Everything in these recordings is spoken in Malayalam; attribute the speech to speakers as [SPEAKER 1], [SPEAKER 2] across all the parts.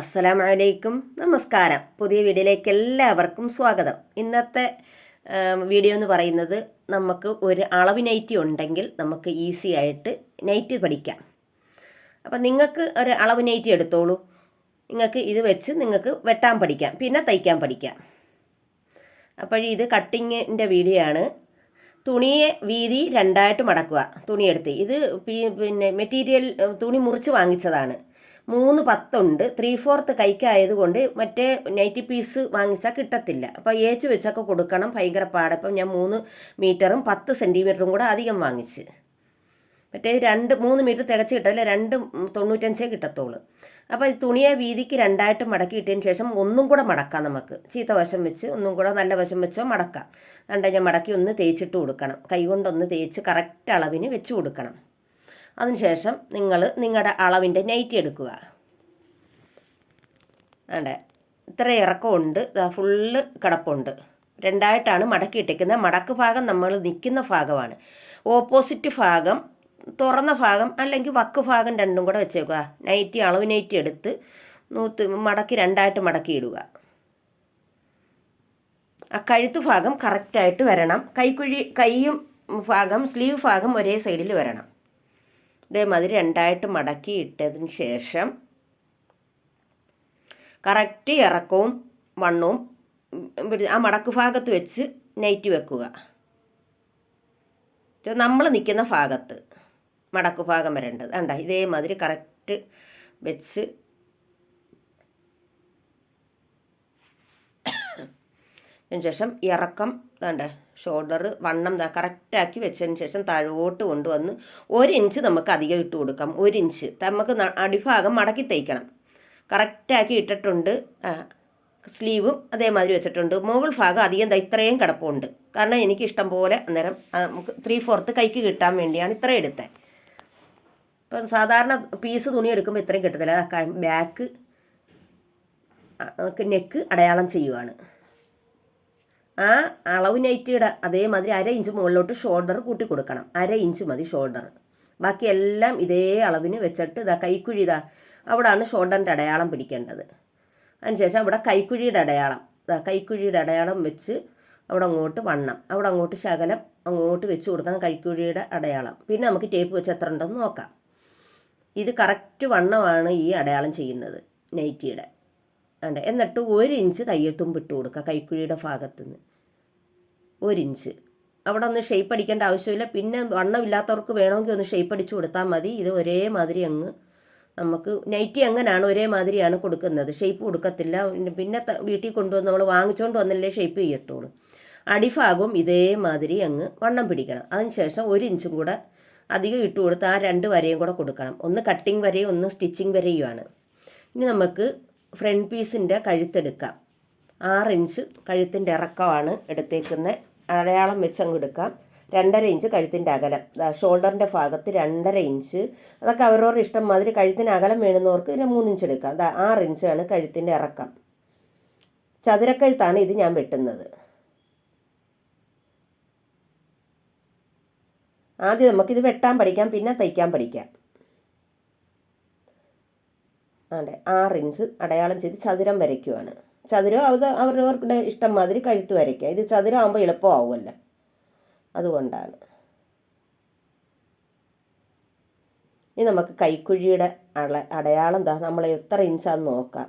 [SPEAKER 1] അസ്സലാമു വലൈക്കും നമസ്കാരം. പുതിയ വീഡിയോയിലേക്ക് എല്ലാവർക്കും സ്വാഗതം. ഇന്നത്തെ വീഡിയോ എന്ന് പറയുന്നത് നമുക്ക് ഒരു അളവ് നൈറ്റി ഉണ്ടെങ്കിൽ നമുക്ക് ഈസി ആയിട്ട് നൈറ്റ് പഠിക്കാം. അപ്പം നിങ്ങൾക്ക് ഒരു അളവ് നൈറ്റി എടുത്തോളൂ. നിങ്ങൾക്ക് ഇത് വെച്ച് നിങ്ങൾക്ക് വെട്ടാൻ പഠിക്കാം. പിന്നെ തയ്ക്കാൻ പഠിക്കാം. അപ്പോൾ ഇത് കട്ടിങ്ങിന്റെ വീഡിയോ ആണ്. തുണിയെ വീതി രണ്ടായിട്ട് മടക്കുക. തുണിയെടുത്ത് ഇത് പിന്നെ മെറ്റീരിയൽ തുണി മുറിച്ച് വാങ്ങിച്ചതാണ്. മൂന്ന് പത്തുണ്ട്. ത്രീ ഫോർത്ത് കൈക്കായതുകൊണ്ട് മറ്റേ നൈറ്റി പീസ് വാങ്ങിച്ചാൽ കിട്ടത്തില്ല. അപ്പോൾ ഏച്ച് വെച്ചൊക്കെ കൊടുക്കണം ഭയങ്കര പാട്. അപ്പം ഞാൻ മൂന്ന് മീറ്ററും പത്ത് സെന്റിമീറ്ററും കൂടെ അധികം വാങ്ങിച്ച്. മറ്റേ രണ്ട് മൂന്ന് മീറ്റർ തികച്ച് കിട്ടത്തില്ല. രണ്ട് തൊണ്ണൂറ്റഞ്ചേ കിട്ടത്തുള്ളൂ അപ്പോൾ ഈ തുണിയെ വീതിക്ക് രണ്ടായിട്ട് മടക്കി ഇട്ടതിന് ശേഷം ഒന്നും കൂടെ മടക്കാം നമുക്ക്. ചീത്ത വശം വെച്ച് ഒന്നും കൂടെ നല്ല വശം വെച്ചോ മടക്കാം. കണ്ട? ഞാൻ മടക്കി ഒന്ന് തേച്ചിട്ട് കൊടുക്കണം. കൈകൊണ്ടൊന്ന് തേച്ച് കറക്റ്റ് അളവിന് വെച്ച് കൊടുക്കണം. അതിനുശേഷം നിങ്ങൾ നിങ്ങളുടെ അളവിന്റെ നൈറ്റി എടുക്കുക. വേണ്ടേ ഇത്ര ഇറക്കമുണ്ട്. ഫുള്ള് കിടപ്പുണ്ട്. രണ്ടായിട്ടാണ് മടക്കി ഇട്ടിരിക്കുന്നത് മടക്ക് ഭാഗം നമ്മൾ നിൽക്കുന്ന ഭാഗമാണ്. ഓപ്പോസിറ്റ് ഭാഗം തുറന്ന ഭാഗം അല്ലെങ്കിൽ വക്ക് ഭാഗം രണ്ടും കൂടെ വെച്ചേക്കുക. നൈറ്റി അളവ് നൈറ്റി എടുത്ത് നൂത്ത് മടക്കി രണ്ടായിട്ട് മടക്കി ഇടുക. ആ കഴുത്ത് ഭാഗം കറക്റ്റായിട്ട് വരണം. കൈക്കുഴി കൈയും ഭാഗം സ്ലീവ് ഭാഗം ഒരേ സൈഡിൽ വരണം. ഇതേമാതിരി രണ്ടായിട്ട് മടക്കി ഇട്ടതിന് ശേഷം കറക്റ്റ് ഇറക്കവും വണ്ണവും ആ മടക്ക് ഭാഗത്ത് വെച്ച് നൈറ്റ് വെക്കുക. നമ്മൾ നിൽക്കുന്ന ഭാഗത്ത് മടക്ക് ഭാഗം വരേണ്ടത്. വേണ്ട ഇതേമാതിരി കറക്റ്റ് വെച്ച് അതിന് ശേഷം ഇറക്കം വേണ്ട ഷോൾഡർ വണ്ണം കറക്റ്റാക്കി വെച്ചതിന് ശേഷം താഴോട്ട് കൊണ്ടുവന്ന് ഒരു ഇഞ്ച് നമുക്ക് അധികം ഇട്ട് കൊടുക്കാം. ഒരു ഇഞ്ച് നമുക്ക് അടിഭാഗം മടക്കി തയ്ക്കണം കറക്റ്റാക്കി ഇട്ടിട്ടുണ്ട്. സ്ലീവും അതേമാതിരി വെച്ചിട്ടുണ്ട്. മുകൾ ഭാഗം അധികം ഇത്രയും കിടപ്പുണ്ട്. കാരണം എനിക്ക് ഇഷ്ടം പോലെ അന്നേരം നമുക്ക് ത്രീ ഫോർത്ത് കൈക്ക് കിട്ടാൻ വേണ്ടിയാണ് ഇത്രയും എടുത്തത് ഇപ്പം സാധാരണ പീസ് തുണി എടുക്കുമ്പോൾ ഇത്രയും കിട്ടത്തില്ല. ബാക്ക് നെക്ക് അടയാളം ചെയ്യുവാണ്. ആ അളവ് നൈറ്റിയുടെ അതേമാതിരി അര ഇഞ്ച് മുകളിലോട്ട് ഷോൾഡർ കൂട്ടി കൊടുക്കണം. അര ഇഞ്ച് മതി ഷോൾഡർ ബാക്കി എല്ലാം ഇതേ അളവിന് വെച്ചിട്ട് ഇതാ കൈക്കുഴി ഇതാ. അവിടാണ് ഷോൾഡറിന്റെ അടയാളം പിടിക്കേണ്ടത്. അതിനുശേഷം അവിടെ കൈക്കുഴിയുടെ അടയാളം. ഇതാ കൈക്കുഴിയുടെ അടയാളം വെച്ച് അവിടെ അങ്ങോട്ട് വണ്ണം. അവിടെ അങ്ങോട്ട് ശകലം അങ്ങോട്ട് വെച്ച് കൊടുക്കണം കൈക്കുഴിയുടെ അടയാളം. പിന്നെ നമുക്ക് ടേപ്പ് വെച്ച് എത്ര ഉണ്ടെന്ന് നോക്കാം. ഇത് കറക്റ്റ് വണ്ണമാണ് ഈ അടയാളം ചെയ്യുന്നത് നൈറ്റിയുടെ ഉണ്ട് എന്നിട്ട് ഒരു ഇഞ്ച് തയ്യൽ തുമ്പ് ഇട്ട് കൊടുക്കുക കൈക്കുഴിയുടെ ഭാഗത്തു നിന്ന് ഇഞ്ച്. അവിടെ ഒന്ന് ഷേപ്പ് അടിക്കേണ്ട ആവശ്യമില്ല. പിന്നെ വണ്ണമില്ലാത്തവർക്ക് വേണമെങ്കിൽ ഒന്ന് ഷേപ്പ് അടിച്ച് കൊടുത്താൽ മതി. ഇത് ഒരേ മാതിരി അങ്ങ് നമുക്ക് നൈറ്റി അങ്ങനെയാണ് ഒരേ മാതിരിയാണ് കൊടുക്കുന്നത്. ഷേപ്പ് കൊടുക്കത്തില്ല. പിന്നെ- പിന്നെ വീട്ടിൽ കൊണ്ടുവന്ന് നമ്മൾ വാങ്ങിച്ചുകൊണ്ട് വന്നല്ലേ ഷേപ്പ് ചെയ്യത്തുള്ളൂ അടിഭാഗവും ഇതേമാതിരി അങ്ങ് വണ്ണം പിടിക്കണം. അതിനുശേഷം ഒരു ഇഞ്ചും കൂടെ അധികം ഇട്ട് കൊടുത്ത് ആ രണ്ട് വരയും കൂടെ കൊടുക്കണം. ഒന്ന് കട്ടിങ് വരയും ഒന്ന് സ്റ്റിച്ചിങ് വരയുമാണ്. ഇനി നമുക്ക് ഫ്രണ്ട് പീസിന്റെ കഴുത്തെടുക്കാം. ആറ് ഇഞ്ച് കഴുത്തിന്റെ ഇറക്കമാണ് എടുത്തേക്കുന്നത്. അടയാളം വെച്ച് അങ്ങ് എടുക്കാം. രണ്ടര ഇഞ്ച് കഴുത്തിന്റെ അകലം. ഷോൾഡറിന്റെ ഭാഗത്ത് രണ്ടര ഇഞ്ച്. അതൊക്കെ അവരവരുടെ ഇഷ്ടം മാതിരി കഴുത്തിന് അകലം വേണമെന്നവർക്ക് ഇതിന് മൂന്ന് ഇഞ്ച് എടുക്കാം. അതാ ആറ് ഇഞ്ചാണ് കഴുത്തിന്റെ ഇറക്കം. ചതുരക്കഴുത്താണ് ഇത് ഞാൻ വെട്ടുന്നത്. ആദ്യം നമുക്കിത് വെട്ടാൻ പഠിക്കാം പിന്നെ തയ്ക്കാൻ പഠിക്കാം. അതെ ആറ് ഇഞ്ച് അടയാളം ചെയ്ത് ചതുരം വരയ്ക്കുവാണ്. ചതുരം അത് അവരവരുടെ ഇഷ്ടം മാതിരി കഴുത്ത് വരയ്ക്കുക. ഇത് ചതുരം ആകുമ്പോൾ എളുപ്പമാവുമല്ലോ. അതുകൊണ്ടാണ്. ഇനി നമുക്ക് കൈക്കുഴിയുടെ അള അടയാളം എന്താ നമ്മൾ എത്ര ഇഞ്ചാന്ന് നോക്കാം.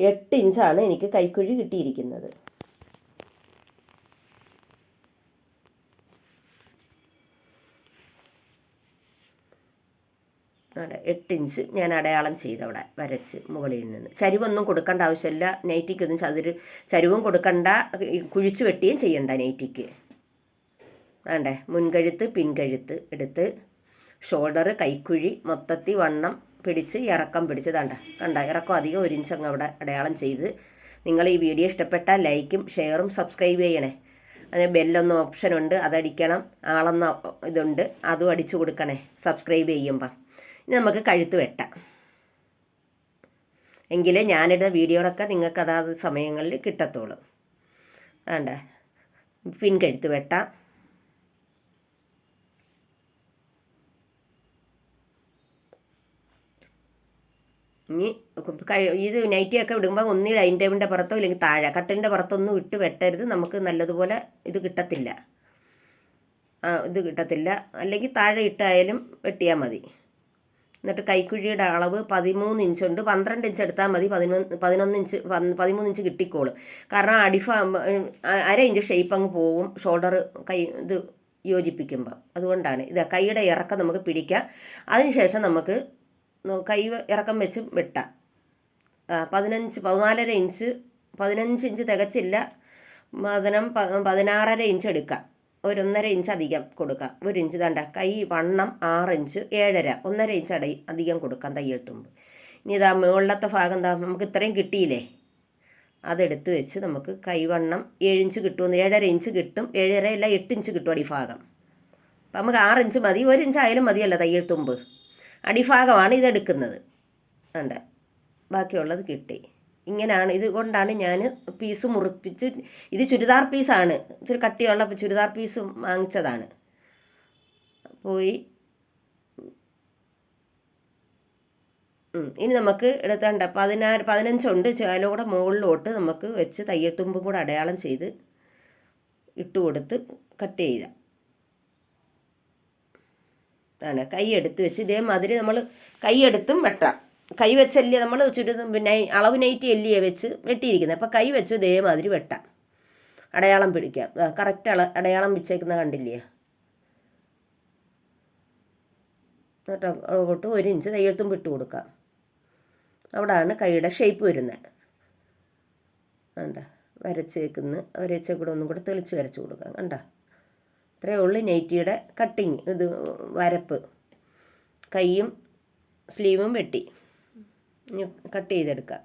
[SPEAKER 1] എട്ട് ഇഞ്ചാണ് എനിക്ക് കൈക്കുഴി കിട്ടിയിരിക്കുന്നത്. അതെ എട്ട് ഇഞ്ച് ഞാൻ അടയാളം ചെയ്തവിടെ വരച്ച് മുകളിൽ നിന്ന്. ചരിവൊന്നും കൊടുക്കേണ്ട ആവശ്യമില്ല. നൈറ്റിക്കൊന്നും ചതുര് ചരിവും കൊടുക്കണ്ട. കുഴിച്ചു വെട്ടുകയും ചെയ്യണ്ട നൈറ്റിക്ക്. വേണ്ടേ? മുൻകഴുത്ത് പിൻകഴുത്ത് എടുത്ത് ഷോൾഡർ കൈക്കുഴി മൊത്തത്തി വണ്ണം പിടിച്ച് ഇറക്കം പിടിച്ച് ദാണ്ട കണ്ട ഇറക്കം അധികം ഒരു ഇഞ്ച് അങ്ങ് അവിടെ അടയാളം ചെയ്ത് നിങ്ങൾ ഈ വീഡിയോ ഇഷ്ടപ്പെട്ടാൽ ലൈക്കും ഷെയറും സബ്സ്ക്രൈബ് ചെയ്യണേ. അതിന് ബെല്ലൊന്ന് ഓപ്ഷൻ ഉണ്ട് അതടിക്കണം. ആളെന്ന ഇതുണ്ട്. അതും അടിച്ചു കൊടുക്കണേ. സബ്സ്ക്രൈബ് ചെയ്യുമ്പം. ഇനി നമുക്ക് കഴുത്ത് വെട്ടാം. എങ്കിലേ ഞാനിടുന്ന വീഡിയോകളൊക്കെ നിങ്ങൾക്ക് അതാത് സമയങ്ങളിൽ കിട്ടത്തുള്ളൂ. വേണ്ട പിൻകഴുത്ത് വെട്ടാം. ഇനി ഇത് നൈറ്റിയൊക്കെ ഇടുമ്പോൾ ഒന്നി ഡൈനിങ് ടേബിളിന്റെ പുറത്തോ ഇല്ലെങ്കിൽ താഴെ കട്ടിലിന്റെ പുറത്തൊന്നും ഇട്ട് വെട്ടരുത്. നമുക്ക് നല്ലതുപോലെ ഇത് കിട്ടത്തില്ല. ഇത് കിട്ടത്തില്ല. അല്ലെങ്കിൽ താഴെ ഇട്ടായാലും വെട്ടിയാൽ മതി. എന്നിട്ട് കൈക്കുഴിയുടെ അളവ് പതിമൂന്ന് ഇഞ്ച് ഉണ്ട്. പന്ത്രണ്ട് ഇഞ്ച് എടുത്താൽ മതി. പതിനൊന്ന് പതിനൊന്ന് ഇഞ്ച് പതിമൂന്ന് ഇഞ്ച് കിട്ടിക്കോളും. കാരണം അടിഫ അര ഇഞ്ച് ഷേപ്പ് അങ്ങ് പോവും ഷോൾഡർ കൈ ഇത് യോജിപ്പിക്കുമ്പോൾ അതുകൊണ്ടാണ് ഇത് കൈയുടെ ഇറക്കം നമുക്ക് പിടിക്കാം. അതിനുശേഷം നമുക്ക് കൈ ഇറക്കം വെച്ച് വെട്ടാം. പതിനഞ്ച് പതിനാലര ഇഞ്ച് പതിനഞ്ച് ഇഞ്ച് തികച്ചില്ല. പതിനം പ- പതിനാറര ഇഞ്ച് എടുക്കാം. ഒരു ഒന്നര ഇഞ്ച് അധികം കൊടുക്കുക ഒരു ഇഞ്ച് തണ്ട കൈ വണ്ണം ആറ് ഇഞ്ച് ഏഴര ഒന്നര ഇഞ്ച് അടി അധികം കൊടുക്കാം തയ്യൽ തുമ്പ്. ഇനി ഇതാ മുകളിലത്തെ ഭാഗം എന്താ നമുക്ക് ഇത്രയും കിട്ടിയില്ലേ? അതെടുത്ത് വെച്ച് നമുക്ക് കൈവണ്ണം ഏഴ് ഇഞ്ച് കിട്ടുമെന്ന് ഏഴര ഇഞ്ച് കിട്ടും ഏഴര അല്ല എട്ട് ഇഞ്ച് കിട്ടും അടിഭാഗം അപ്പം നമുക്ക് ആറ് ഇഞ്ച് മതി ഒരു ഇഞ്ച് ആയാലും മതിയല്ല തയ്യൽ തുമ്പ്. അടിഭാഗമാണ് ഇതെടുക്കുന്നത് ഉണ്ട് ബാക്കിയുള്ളത് കിട്ടി. ഇങ്ങനെയാണ് ഇതുകൊണ്ടാണ് ഞാൻ പീസ് മുറിപ്പിച്ച് ഇത് ചുരിദാർ പീസാണ് ഇച്ചിരി കട്ടിയുള്ള ചുരിദാർ പീസ് വാങ്ങിച്ചതാണ്. പോയി. ഇനി നമുക്ക് എടുത്തേണ്ട. പതിനാറ് പതിനഞ്ചുണ്ട്. ചേലോടെ മുകളിലോട്ട് നമുക്ക് വെച്ച് തയ്യൽത്തുമ്പും കൂടെ അടയാളം ചെയ്ത് ഇട്ട് കൊടുത്ത് കട്ട് ചെയ്യുക കൈ എടുത്ത് വെച്ച്. ഇതേമാതിരി നമ്മൾ കൈ എടുത്തും വെട്ടാം. കൈ വെച്ചല്ലേ നമ്മൾ ചുരു പിന്നെ അളവ് നൈറ്റി എല്ലിയെ വെച്ച് വെട്ടിയിരിക്കുന്നത് അപ്പോൾ കൈ വെച്ച് ഇതേമാതിരി വെട്ടാം. അടയാളം പിടിക്കാം. കറക്റ്റ് അള അടയാളം വെച്ചേക്കുന്ന കണ്ടില്ലേ? എന്നിട്ട് അങ്ങോട്ട് ഒരു ഇഞ്ച് തയ്യൽത്തും വിട്ട് കൊടുക്കാം. അവിടാണ് കൈയുടെ ഷേപ്പ് വരുന്നത് കണ്ട വരച്ചേക്കുന്ന. വരച്ച കൂടെ ഒന്നും കൂടെ തെളിച്ച് വരച്ച് കൊടുക്കാം. കണ്ട? ഇത്രയേ ഉള്ളൂ നൈറ്റിയുടെ കട്ടിങ് ഇത് വരപ്പ്. കൈയും സ്ലീവും വെട്ടി. ഇനി കട്ട് ചെയ്തെടുക്കാം.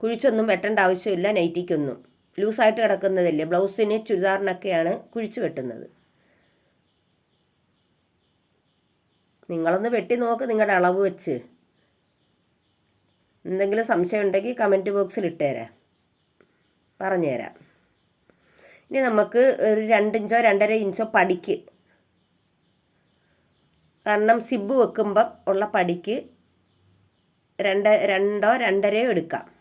[SPEAKER 1] കുഴിച്ചൊന്നും വെട്ടേണ്ട ആവശ്യമില്ല നൈറ്റിക്കൊന്നും. ലൂസായിട്ട് കിടക്കുന്നതല്ലേ ബ്ലൗസിന് ചുരിദാറിനൊക്കെയാണ് കുഴിച്ച് വെട്ടുന്നത്. നിങ്ങളൊന്ന് വെട്ടി നോക്ക് നിങ്ങളുടെ അളവ് വെച്ച്. എന്തെങ്കിലും സംശയം ഉണ്ടെങ്കിൽ കമന്റ് ബോക്സിൽ ഇട്ടുതരാം പറഞ്ഞുതരാം ഇനി നമുക്ക് ഒരു രണ്ടിഞ്ചോ രണ്ടര ഇഞ്ചോ പടിക്ക്. കാരണം സിബ് വെക്കുമ്പം ഉള്ള പടിക്ക് രണ്ട് രണ്ടോ രണ്ടരയോ എടുക്കാം.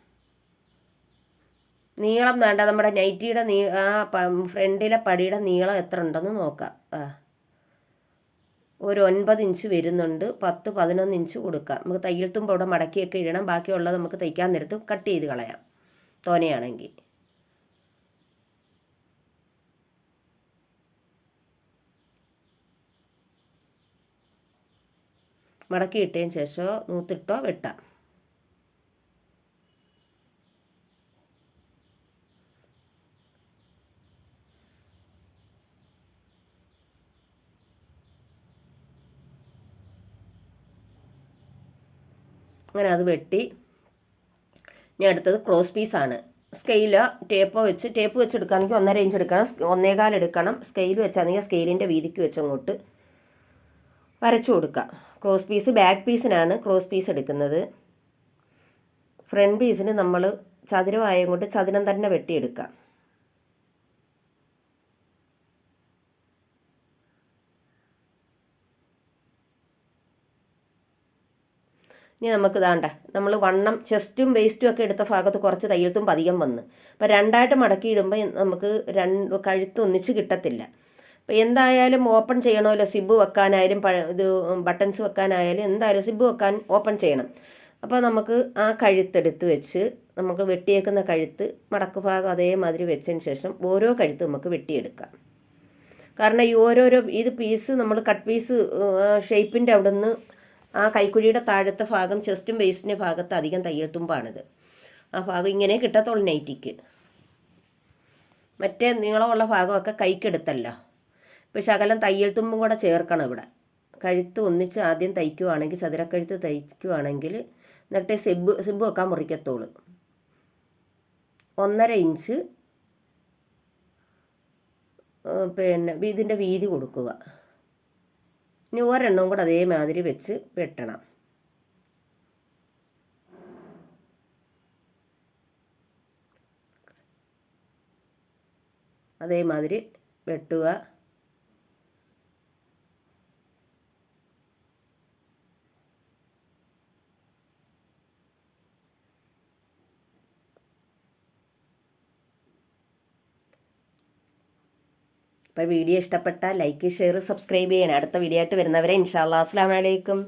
[SPEAKER 1] നീളം വേണ്ട. നമ്മുടെ നൈറ്റിയുടെ നീ ആ ഫ്രണ്ടിലെ പടിയുടെ നീളം എത്ര ഉണ്ടെന്ന് നോക്കാം. ആ. ഒരു ഒൻപത് ഇഞ്ച് വരുന്നുണ്ട്. പത്ത് പതിനൊന്ന് ഇഞ്ച് കൊടുക്കാം. നമുക്ക് തയ്യൽ തുമ്പ് അവിടെ മടക്കിയൊക്കെ ഇടണം. ബാക്കിയുള്ളത് നമുക്ക് തയ്ക്കാൻ നേരത്ത് കട്ട് ചെയ്ത് കളയാം. തോനെയാണെങ്കിൽ. മടക്കി ഇട്ടതിന് ശേഷം നൂത്തിട്ടോ വെട്ടാം. അങ്ങനെ അത് വെട്ടി. ഇനി അടുത്തത് ക്രോസ് പീസാണ് സ്കെയിലോ ടേപ്പോ വെച്ച് ടേപ്പ് വെച്ച് ഒന്നര ഇഞ്ച് എടുക്കണം. ഒന്നേകാൽ എടുക്കണം. സ്കെയിൽ വെച്ചാണെങ്കിൽ സ്കെയിലിന്റെ വീതിക്ക് വെച്ച് അങ്ങോട്ട് വരച്ചു കൊടുക്കുക ക്രോസ് പീസ് ബാക്ക് പീസിനാണ് ക്രോസ് പീസ് എടുക്കുന്നത്. ഫ്രണ്ട് പീസിന് നമ്മൾ ചതുരമായം കൊണ്ട് ചതുരം തന്നെ വെട്ടിയെടുക്കാം. ഇനി നമുക്ക് ഇതാണ്ട നമ്മൾ വണ്ണം ചെസ്റ്റും വേസ്റ്റും ഒക്കെ എടുത്ത ഭാഗത്ത് കുറച്ച് തയ്യൽത്തും അധികം വന്ന്. അപ്പോൾ രണ്ടായിട്ട് മടക്കി ഇടുമ്പോൾ നമുക്ക് രണ്ട് കഴുത്ത് ഒന്നിച്ച് കിട്ടത്തില്ല. അപ്പോൾ എന്തായാലും ഓപ്പൺ ചെയ്യണമല്ലോ സിബ് വെക്കാനായാലും പഴ ഇത് ബട്ടൺസ് വെക്കാനായാലും എന്തായാലും സിബ് വെക്കാൻ ഓപ്പൺ ചെയ്യണം. അപ്പോൾ നമുക്ക് ആ കഴുത്തെടുത്ത് വെച്ച് നമുക്ക് വെട്ടിയേക്കുന്ന കഴുത്ത് മടക്ക് ഭാഗം അതേമാതിരി വെച്ചതിന് ശേഷം ഓരോ കഴുത്ത് നമുക്ക് വെട്ടിയെടുക്കാം. കാരണം ഈ ഓരോരോ ഇത് പീസ് നമ്മൾ കട്ട് പീസ് ഷേപ്പിന്റെ അവിടെ നിന്ന് ആ കൈക്കുഴിയുടെ താഴത്തെ ഭാഗം ചെസ്റ്റും വേസ്റ്റിന്റെ ഭാഗത്ത് അധികം തയ്യൽ തുമ്പാണിത്. ആ ഭാഗം ഇങ്ങനെ കിട്ടത്തുള്ളൂ നൈറ്റിക്ക് മറ്റേ നീളമുള്ള ഭാഗമൊക്കെ കൈക്കെടുത്തല്ലോ. ഇപ്പോൾ ശകലം തയ്യൽ തുമ്പും കൂടെ ചേർക്കണം ഇവിടെ. കഴുത്ത് ഒന്നിച്ച് ആദ്യം തയ്ക്കുവാണെങ്കിൽ ചതുരക്കഴുത്ത് തയ്ക്കുവാണെങ്കിൽ എന്നിട്ട് സിബ് സിബ് വെക്കാൻ മുറിക്കത്തുള്ളൂ ഒന്നര ഇഞ്ച് പിന്നെ ഇതിന്റെ വീതി കൊടുക്കുക. ഇനി ഒരെണ്ണവും കൂടെ അതേമാതിരി വെച്ച് വെട്ടണം. അതേമാതിരി വെട്ടുക. അപ്പോൾ വീഡിയോ ഇഷ്ടപ്പെട്ടാൽ ലൈക്ക് ഷെയർ സബ്സ്ക്രൈബ് ചെയ്യണം. അടുത്ത വീഡിയോ ആയിട്ട് വരുന്നവരെ ഇൻഷാല്ലാ അസ്സാം വലൈക്കും